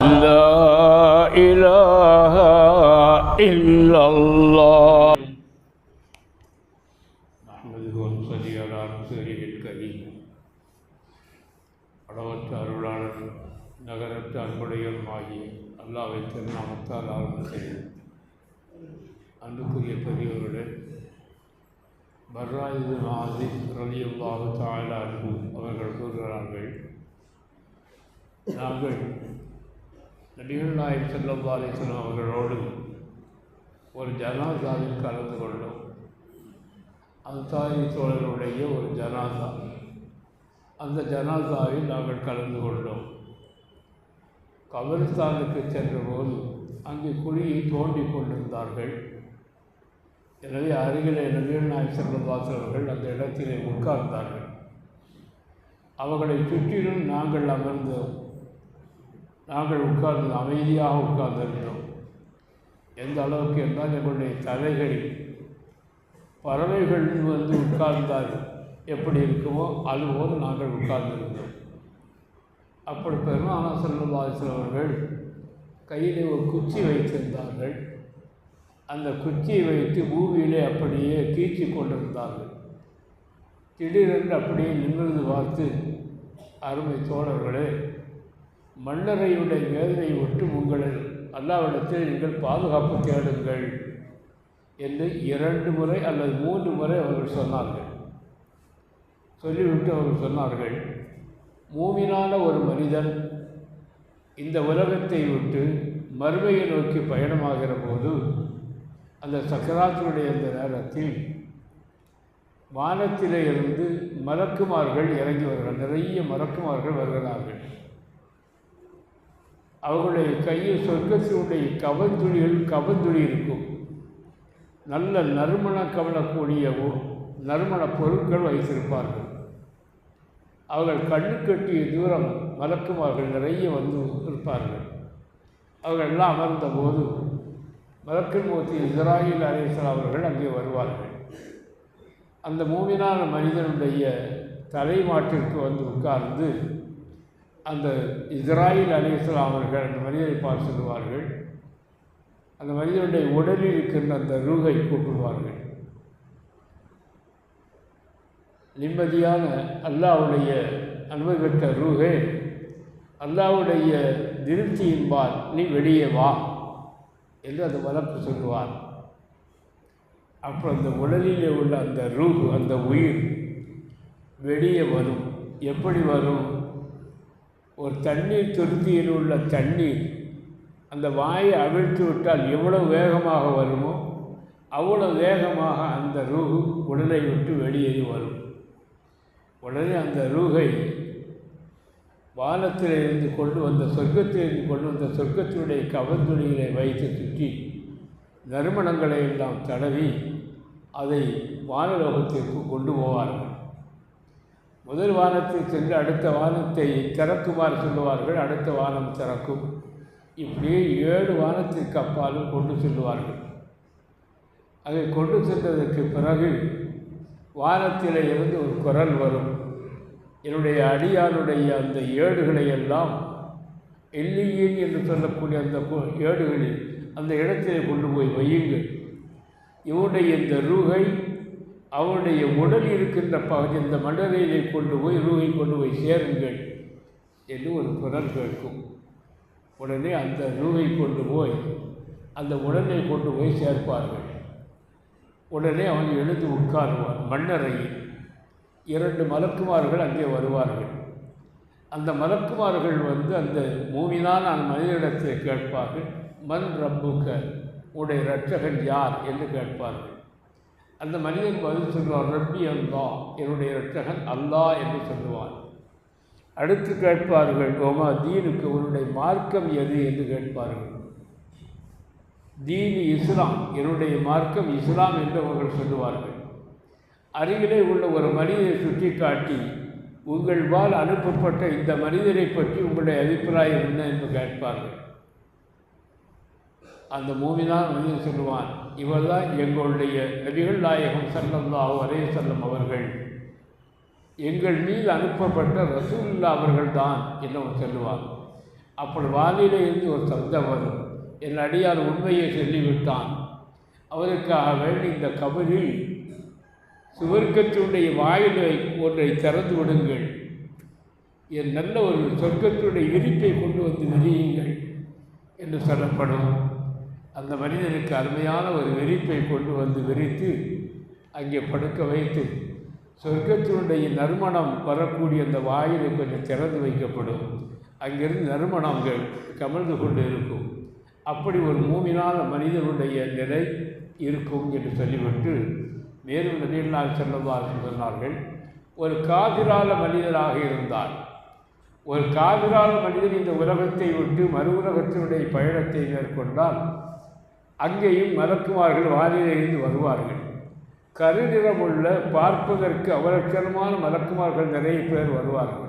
لا إله إلا الله نحمده ونصلي على رسوله الكريم அளவற்ற அருளாளர் நகரற்ற அன்புடையருமாகிய அல்லாவை திருநாமத்தால் ஆரம்பம் செய்யும் அன்புக்குரிய பெரியவர்களே பர்ராயுது நாசி ரலியுல்லாஹு தாயலா அன்பு அவர்கள் கூறுகிறார்கள் நாங்கள் நபிகள் நாயக் செல்லல்லா அவர்களோடு ஒரு ஜனாசாவில் கலந்து கொண்டோம். அன்சாரி தோழர்களுடைய ஒரு ஜனாசா. அந்த ஜனாசாவில் நாங்கள் கலந்து கொண்டோம். கபரிஸ்தானுக்கு சென்றபோது அங்கே குழியை தோண்டி கொண்டிருந்தார்கள். எனவே அருகிலே நபிகள் நாயக் செல்லல்லாஸ் அந்த இடத்திலே உட்கார்ந்தார்கள். அவர்களை சுற்றிலும் நாங்கள் அமர்ந்தோம். நாங்கள் உட்கார்ந்து அமைதியாக உட்கார்ந்திருந்தோம் எந்த அளவுக்கு என்றால் எங்களுடைய தலைகள் பறவைகள் வந்து உட்கார்ந்தால் எப்படி இருக்குமோ அதுபோல் நாங்கள் உட்கார்ந்திருந்தோம் அப்படி பெருமானா செல்வதாசன் அவர்கள் கையிலே ஒரு குச்சி வைத்திருந்தார்கள். அந்த குச்சியை வைத்து பூமியிலே அப்படியே கீழ்ச்சி கொண்டிருந்தார்கள். திடீரென்று அப்படியே நிமிர்ந்து பார்த்து அருமை தோழர்களே மன்னரையுடைய வேதனை விட்டு உங்களை அல்லாவிடத்தில் நீங்கள் பாதுகாப்பு தேடுங்கள் என்று இரண்டு முறை அல்லது மூன்று முறை அவர்கள் சொன்னார்கள். சொல்லிவிட்டு அவர்கள் சொன்னார்கள் மூவினான ஒரு மனிதன் இந்த உலகத்தை விட்டு மறுமையை நோக்கி பயணமாகிற போது அந்த சக்கராத்தினுடைய அந்த நேரத்தில் வானத்திலே இருந்து மறக்குமார்கள் இறங்கி வருகிறார்கள் நிறைய மறக்குமார்கள் வருகிறார்கள். அவர்களுடைய கையில் சொர்க்கத்தினுடைய கவந்துளிகள் கவந்துளி இருக்கும். நல்ல நறுமணம் கவலக்கூடிய நறுமண பொருட்கள் வைத்திருப்பார்கள். அவர்கள் கண்ணு கட்டிய தூரம் மலக்குமார்கள் நிறைய வந்து இருப்பார்கள். அவர்கள் எல்லாம் அமர்ந்த போது மலக்கின் மூர்த்தி இஸ்ராயில் அலேசல் அவர்கள் அங்கே வருவார்கள். அந்த மூவினான மனிதனுடைய தலைமாட்டிற்கு வந்து உட்கார்ந்து அந்த இஸ்ராயில் அலிஸ்லாம் அவர்கள் அந்த மனிதரை பார்த்து சொல்லுவார்கள். அந்த மனிதனுடைய உடலில் இருக்கின்ற அந்த ரூகை கூப்பிடுவார்கள். நிம்மதியான அல்லாவுடைய அன்பு பெற்ற ரூகே அல்லாவுடைய திருப்தியின்பால் நீ வெளியே வா என்று அந்த வளர்ப்பு சொல்லுவார். அப்புறம் அந்த உடலிலே உள்ள அந்த ரூஹ் அந்த உயிர் வெளியே வரும். எப்படி வரும்? ஒரு தண்ணீர் துருத்தியில் உள்ள தண்ணீர் அந்த வாயை அவிழ்த்து விட்டால் எவ்வளவு வேகமாக வருமோ அவ்வளோ வேகமாக அந்த ரூஹு உடலை விட்டு வெளியேறி வரும். உடனே அந்த ரூகை வானத்தில் இருந்து கொண்டு வந்த சொர்க்கத்திலிருந்து கொண்டு வந்த சொர்க்கத்தினுடைய கவர்ந்துணிகளை வைத்து சுற்றி நறுமணங்களை எல்லாம் தடவி அதை வானலோகத்திற்கு கொண்டு போவார்கள். முதல் வானத்தில் சென்று அடுத்த வானத்தை திறக்குமாறு சொல்லுவார்கள் அடுத்த வானம் திறக்கும். இப்படியே ஏழு வானத்திற்கு அப்பாலும் கொண்டு செல்லுவார்கள். அதை கொண்டு சென்றதற்கு பிறகு வானத்திலே இருந்து ஒரு குரல் வரும். என்னுடைய அடியாருடைய அந்த ஏடுகளை எல்லாம் எல்லியின் என்று சொல்லக்கூடிய அந்த ஏடுகளில் அந்த இடத்திலே கொண்டு போய் வையுங்கள். இவருடைய இந்த ரூகை அவனுடைய உடல் இருக்கின்ற பகுதி இந்த மண்டலையிலே கொண்டு போய் ரூவை கொண்டு போய் சேருங்கள் என்று ஒரு குரல் கேட்கும். உடனே அந்த ரூவை கொண்டு போய் அந்த உடலை கொண்டு போய் சேர்ப்பார்கள். உடனே அவன் எழுந்து உட்காருவான் மண்ணறையில் இரண்டு மலக்குமார்கள் அங்கே வருவார்கள். அந்த மலக்குமார்கள் வந்து அந்த மூவினான் அந்த மனிதனிடத்தை கேட்பார்கள் மண் ரப்புக்க உடைய இரட்சகன் யார்? என்று கேட்பார்கள். அந்த மனிதன் பதில் சொல்வார் ரப்பி அல்லா என்னுடைய இரட்சகன் அல்லா என்று சொல்லுவான். அடுத்து கேட்பார்கள் ஓமா தீனுக்கு உன்னுடைய மார்க்கம் எது? என்று கேட்பார்கள். தீனி இஸ்லாம் என்னுடைய மார்க்கம் இஸ்லாம் என்று அவர்கள் சொல்லுவார்கள். அருகிலே உள்ள ஒரு மனிதரை சுட்டி காட்டி உங்கள் வால் அனுப்பப்பட்ட இந்த மனிதரை பற்றி உங்களுடைய அபிப்பிராயம் என்ன? என்று கேட்பார்கள். அந்த மூவிதான் மனிதன் சொல்லுவான் இவர்தான் எங்களுடைய நபிகள் நாயகம் சல்லல்லாஹு அலே செல்லம் அவர்கள். எங்கள் மீது அனுப்பப்பட்ட ரசூல்லா அவர்கள்தான் என்று அவன் சொல்லுவார் அப்படி வானிலே இருந்து ஒரு சப்தம் வரும். என் அடியார் உண்மையை சொல்லிவிட்டான். அவருக்காக வேண்டி இந்த கபரில் சுவர்க்கத்தினுடைய வாயிலை ஒன்றை திறந்து விடுங்கள். என் நல்ல ஒரு சொர்க்கத்தினுடைய விரிப்பை கொண்டு வந்து விரியுங்கள் என்று சொல்லப்படும். அந்த மனிதனுக்கு அருமையான ஒரு வெறிப்பை கொண்டு வந்து வெறித்து அங்கே படுக்க வைத்து சொர்க்கத்தினுடைய நறுமணம் வரக்கூடிய அந்த வாயில் கொஞ்சம் திறந்து வைக்கப்படும். அங்கிருந்து நறுமணங்கள் கமழ்ந்து கொண்டு இருக்கும். அப்படி ஒரு மூமினான மனிதனுடைய நிலை இருக்கும் என்று சொல்லிவிட்டு மேலும் நபீனால் செல்லவார்கள் சொன்னார்கள் ஒரு காதிரால மனிதராக இருந்தால் ஒரு காதிரால மனிதன் இந்த உலகத்தை விட்டு மறு உலகத்தினுடைய பயணத்தை மேற்கொண்டால் அங்கேயும் மலக்குமார்கள் வானிலிருந்து வருவார்கள். கருநிறமுள்ள பார்ப்பதற்கு அவலட்சணமான மலக்குமார்கள் நிறைய பேர் வருவார்கள்.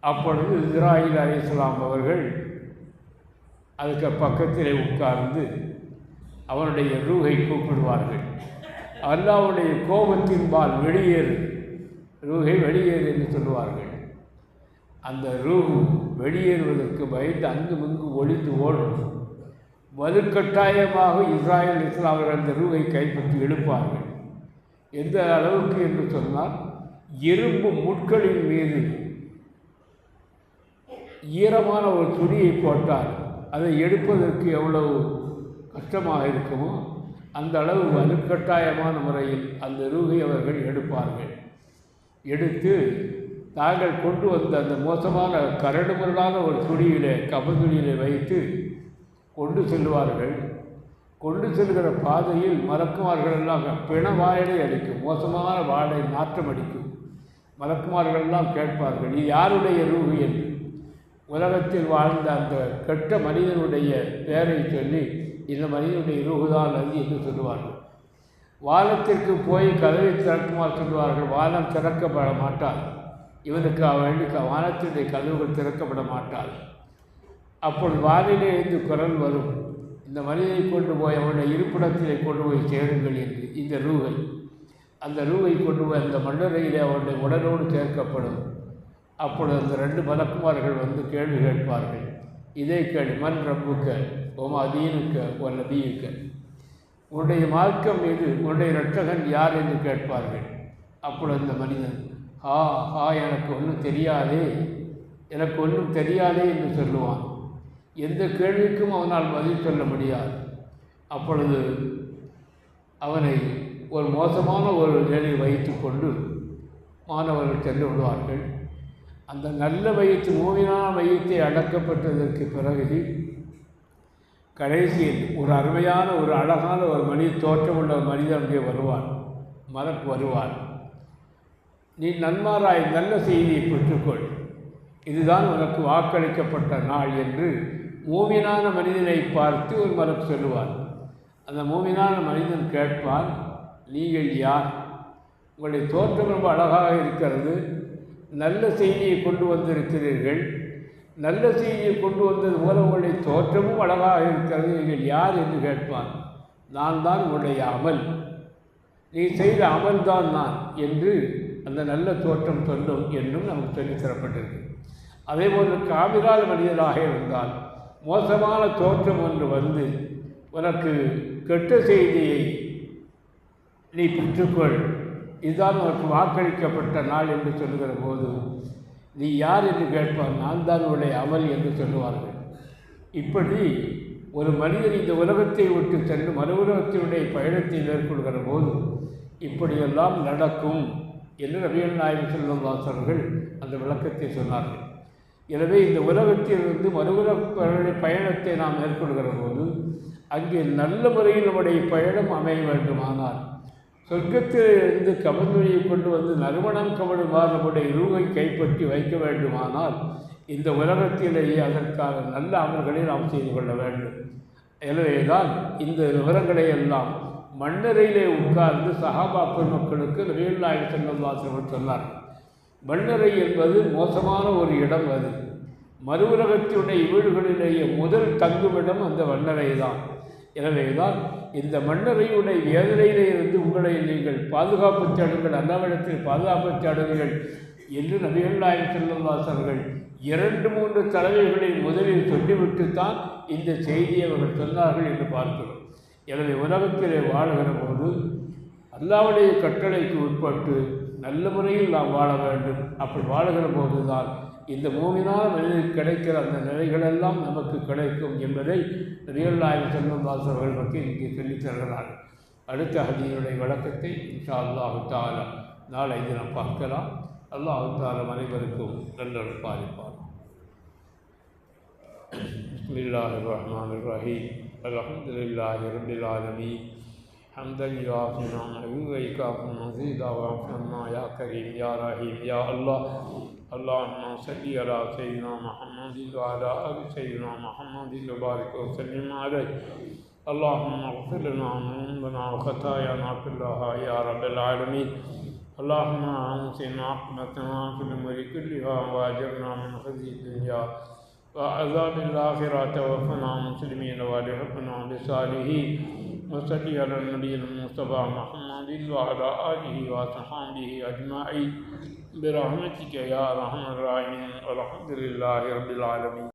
அப்பொழுது இஸ்ராயில் அலிஸ்லாம் அவர்கள் அதுக்கு பக்கத்திலே உட்கார்ந்து அவனுடைய ரூகை கூப்பிடுவார்கள். அல்லாவுடைய கோபத்தின்பால் வெளியேறு. ரூகை வெளியேறு என்று சொல்லுவார்கள். அந்த ரூஹு வெளியேறுவதற்கு பயந்து அங்கும் இங்கு ஒளிந்து ஓடும் வலுக்கட்டாயமாக இஸ்ராயல் இஸ்லாம் அந்த ரூவை கைப்பற்றி எழுப்பார்கள். எந்த அளவுக்கு என்று சொன்னால் இரும்பு முட்களின் மீது ஈரமான ஒரு துணியை போட்டால் அதை எடுப்பதற்கு எவ்வளவு கஷ்டமாக இருக்குமோ அந்த அளவு வலுக்கட்டாயமான முறையில் அந்த ரூகை அவர்கள் எடுப்பார்கள். எடுத்து தாங்கள் கொண்டு வந்த அந்த மோசமான கரடுமுரடான ஒரு துணியிலே கபதுணியிலே வைத்து கொண்டு செல்வார்கள் கொண்டு செல்கிற பாதையில் மலக்குமார்களெல்லாம் பிண வாயலை அடிக்கும். மோசமான வாடை நாற்றம் அடிக்கும். மலக்குமார்களெல்லாம் கேட்பார்கள் இது யாருடைய ரூகு என்று. உலகத்தில் வாழ்ந்த அந்த கெட்ட மனிதனுடைய பெயரை சொல்லி இந்த மனிதனுடைய ரூகுதான் அது என்று சொல்லுவார்கள். வானத்திற்கு போய் கதவை திறக்குமாறு சொல்லுவார்கள் வானம் திறக்கப்பட மாட்டார் இவனுக்கு வேண்டி வானத்தினுடைய கதவுகள் திறக்கப்பட மாட்டார் அப்பொழுது வானிலே இருந்து குரல் வரும். இந்த மனிதனை கொண்டு போய் அவனுடைய இருப்பிடத்திலே கொண்டு போய் சேருங்கள் என்று. இந்த ரூகை. அந்த ரூவை கொண்டு போய் அந்த மன்னரையிலே அவனுடைய உடலோடு சேர்க்கப்படும். அப்பொழுது அந்த ரெண்டு மலக்குமார்கள் வந்து கேள்வி கேட்பார்கள். இதே கேள்வி மண் ரப்புக்க ஓம் அதீனுக்க ஓ நதியுக்க? உன்னுடைய மார்க்கம் மீது உன்னுடைய ரட்சகன் யார்? என்று கேட்பார்கள். அப்பொழுது அந்த மனிதன் ஆ ஆ எனக்கு ஒன்றும் தெரியாதே. எனக்கு ஒன்றும் தெரியாதே என்று சொல்லுவான். எந்த கேள்விக்கும் அவனால் பதில் சொல்ல முடியாது. அப்பொழுது அவனை ஒரு மோசமான ஒரு நிலையில் வைத்து கொண்டு மாணவர்கள் சென்று விடுவார்கள். அந்த நல்ல வயிற்று மூவினான வயிற்றை அடக்கப்பட்டதற்கு பிறகு கடைசியில் ஒரு அருமையான ஒரு அழகான ஒரு மனித தோற்றமுள்ள ஒரு மனிதன் அங்கே வருவான் மரக்கு வருவான். நீ நன்மாராய் நல்ல செய்தியை பெற்றுக்கொள். இதுதான் உனக்கு வாக்களிக்கப்பட்ட நாள் என்று மூமினான மனிதனை பார்த்து ஒரு மலக்கு சொல்லுவார். அந்த மூமினான மனிதன் கேட்பான் நீங்கள் யார்? உங்களுடைய தோற்றம் ரொம்ப அழகாக இருக்கிறது. நல்ல செய்தியை கொண்டு வந்திருக்கிறீர்கள். நல்ல செய்தியை கொண்டு வந்தது போல உங்களுடைய தோற்றமும் அழகாக இருக்கிறது. நீங்கள் யார்? என்று கேட்பான் நான் தான் உங்களுடைய அமல். நீ செய்த அமல்தான் நான் என்று அந்த நல்ல தோற்றம் சொல்லும் என்றும் நமக்கு சொல்லித் தரப்பட்டிருக்கு. அதே போன்று காவிராத மனிதனாக இருந்தால் மோசமான தோற்றம் ஒன்று வந்து உனக்கு கெட்ட செய்தியை நீ பெற்றுக்கொள். இதுதான் உனக்கு வாக்களிக்கப்பட்ட நாள் என்று சொல்லுகிற போது நீ யார் என்று கேட்பார் நான் தான் உடைய அமல் என்று சொல்லுவார்கள். இப்படி ஒரு மனிதன் இந்த உலகத்தை விட்டு சென்று மறு உலகத்தினுடைய பயணத்தை மேற்கொள்கிற போது இப்படியெல்லாம் நடக்கும் என்று ரவியல் நாயகம் செல்வம் வாசகர்கள் அந்த விளக்கத்தை சொன்னார்கள். எனவே இந்த உலகத்திலிருந்து மறு உலக பயணத்தை நாம் மேற்கொள்கிற போது அங்கே நல்ல முறையில் நம்முடைய பயணம் அமைய வேண்டுமானால் சொர்க்கத்திலிருந்து கமல்வழியை கொண்டு வந்து நறுமணம் கவடுமாறு நம்முடைய ரூவை கைப்பற்றி வைக்க வேண்டுமானால் இந்த உலகத்திலேயே அதற்கான நல்ல அமல்களை நாம் செய்து கொள்ள வேண்டும். எனவேதான் இந்த விவரங்களை எல்லாம் மண்ணறையிலே உட்கார்ந்து சஹாபா பெருமக்களுக்கு நபியுல்லாஹி செல்லல்லாசர்கள் சொன்னார் மண்ணறை என்பது மோசமான ஒரு இடம் அது. மறு உலகத்தினுடைய வீடுகளிலேயே முதல் தங்குமிடம் அந்த வண்ணறை தான் எனவேதான் இந்த மன்னரையுடைய வேதனையிலே இருந்து உங்களை நீங்கள் பாதுகாப்பு தேடுங்கள் அல்லாவிடத்தில் பாதுகாப்பு தேடுங்கள் என்று நபிகள் நாயகம் செல்லவாசர்கள் இரண்டு மூன்று தலைவர்களை முதலில் சொல்லிவிட்டு தான் இந்த செய்தியை அவர்கள் சொன்னார்கள் என்று பார்க்கிறோம். எனவே உலகத்திலே வாழ்கிற போது அல்லாவுடைய கட்டளைக்கு உட்பட்டு நல்ல முறையில் நாம் வாழ வேண்டும் அப்படி வாழுகிற போதுதான் இந்த மூமினான மனிதனுக்கு கிடைக்கிற அந்த நிலைகளெல்லாம் நமக்கு கிடைக்கும் என்பதை ரியல் நாயகம் செல்வம் தாஸ் அவர்கள் பற்றி இங்கே சொல்லித் தருகிறார்கள் அடுத்த ஹதீனுடைய விளக்கத்தை இன்ஷா அல்லாஹு தாலா நாளை தினம் பார்க்கலாம் அல்லாஹு தாலா அனைவருக்கும் நல்லொரு பாதிப்பார் بسم الله الرحمن الرحيم الحمد لله رب العالمين حمد یافنا علیک مزید وعفنا یا کریم یا رحیم یا اللہ اللہ عنہ صلی علی سیدنا محمد وعلا اب سیدنا محمد وبارک وسلم علیہ اللہم اغفر لنا ذنوبنا وخطایانا كلها یا رب العالمین اللہم انسنا احمد فی الامر كلها واجرنا من خزید الدنيا وعذاب اللہ الاخرة وفنا مسلمین والحقنا لسالحین وصلي على النبي المصطفى محمد وعلى آله وصحبه أجمعين. برحمتك يا أرحم الراحمين. والحمد لله رب العالمين.